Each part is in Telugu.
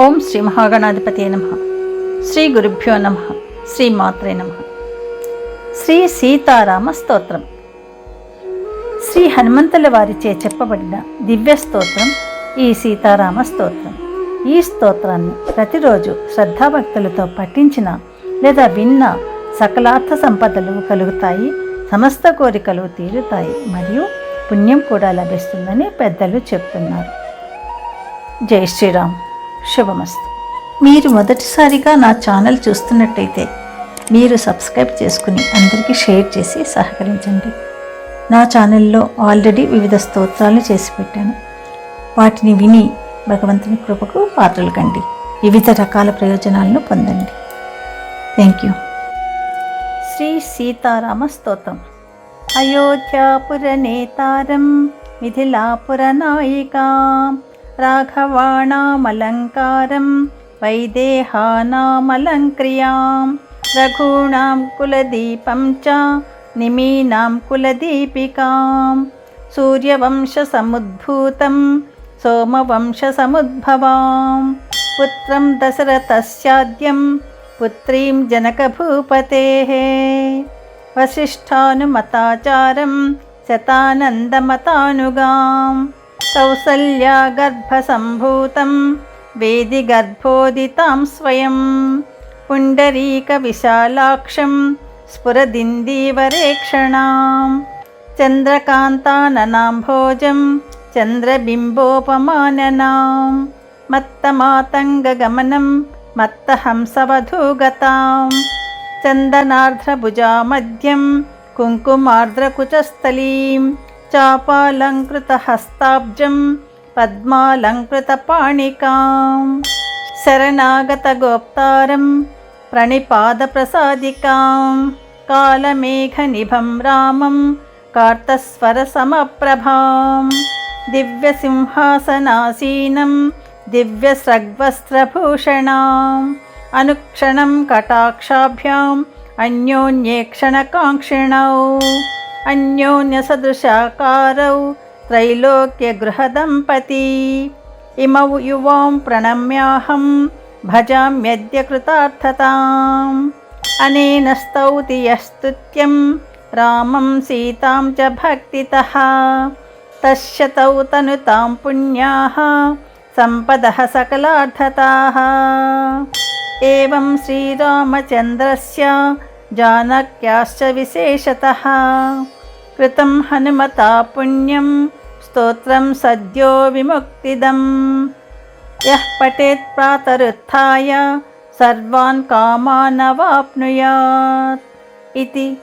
ఓం శ్రీ మహాగణాధిపతి నమ. శ్రీ గురుభ్యో నమ. శ్రీ మాత్రే నమ. శ్రీ సీతారామ స్తోత్రం. శ్రీ హనుమంతుల వారిచే చెప్పబడిన దివ్య స్తోత్రం ఈ సీతారామ స్తోత్రం. ఈ స్తోత్రాన్ని ప్రతిరోజు శ్రద్ధాభక్తులతో పఠించిన లేదా విన్న సకలార్థ సంపదలు కలుగుతాయి సమస్త కోరికలు తీరుతాయి మరియు పుణ్యం కూడా లభిస్తుందని పెద్దలు చెప్తున్నారు. జై శ్రీరామ్. శుభమస్తు. మీరు మొదటిసారిగా నా ఛానల్ చూస్తున్నట్టయితే మీరు సబ్స్క్రైబ్ చేసుకుని అందరికీ షేర్ చేసి సహకరించండి. నా ఛానల్లో ఆల్రెడీ వివిధ స్తోత్రాలు చేసి పెట్టాను. వాటిని విని భగవంతుని కృపకు పాత్రలు కండి. వివిధ రకాల ప్రయోజనాలను పొందండి. థ్యాంక్ యూ శ్రీ సీతారామ స్తోత్రం. అయోధ్యాపురనేతారం మిథిలాపురనాయికాం राघवाणामलङ्कारं वैदेहानामलङ्क्रियां रघूणां कुलदीपं च निमीनां कुलदीपिकां सूर्यवंशसमुद्भूतं सोमवंशसमुद्भवां पुत्रं दशरथस्याद्यं पुत्रीं जनकभूपतेः वसिष्ठानुमताचारं शतानन्दमतानुगाम् कौसल्यागर्भसम्भूतं वेदिगर्भोदितां स्वयं। पुण्डरीकविशालाक्षं स्फुरदिन्दीवरेक्षणां चन्द्रकान्ताननाम्भोजं चन्द्रबिम्बोपमाननां मत्तमातङ्गगमनं मत्तहंसवधूगतां चन्दनार्द्रभुजामध्यं कुङ्कुमार्द्रकुचस्थलीं పద్మాలంకృతపాణికాం. శరణాగతగోప్తారం ప్రణిపాదప్రసాదికాం. కాలమేఘనిభం రామం కార్తస్వరసమప్రభాం. దివ్యసింహాసనాసీనం దివ్యస్రగ్వస్త్రభూషణాం. అనుక్షణం కటాక్షాభ్యాం అన్యోన్యేక్షణకాంక్షిణౌ. అన్యోన్యసదృశాకారౌ अन्योन्यसदृशाकारौ त्रैलोक्यगृहदम्पती। इमौ युवां प्रणम्याहं भजाम्यद्य कृतार्थताम् अनेन स्तौति यस्तुत्यं रामं सीतां च भक्तितः। तौ तनुतां पुण्याः सम्पदः सकलार्थताः। एवं श्रीरामचन्द्रस्य जानक्याश्च विशेषतः। कृतं हनुमता पुण्यं स्तोत्रं सद्यो विमुक्तिदम् यः पठेत् प्रातरुत्थाय सर्वान् कामानवाप्नुयात् इति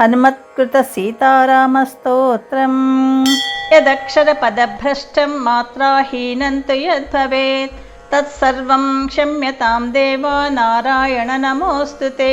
हनुमत्कृतसीतारामस्तोत्रम्। यदक्षरपदभ्रष्टं मात्राहीनं तु यद्भवेत्। तत्सर्वं क्षम्यतां देव नारायण नमोऽस्तु ते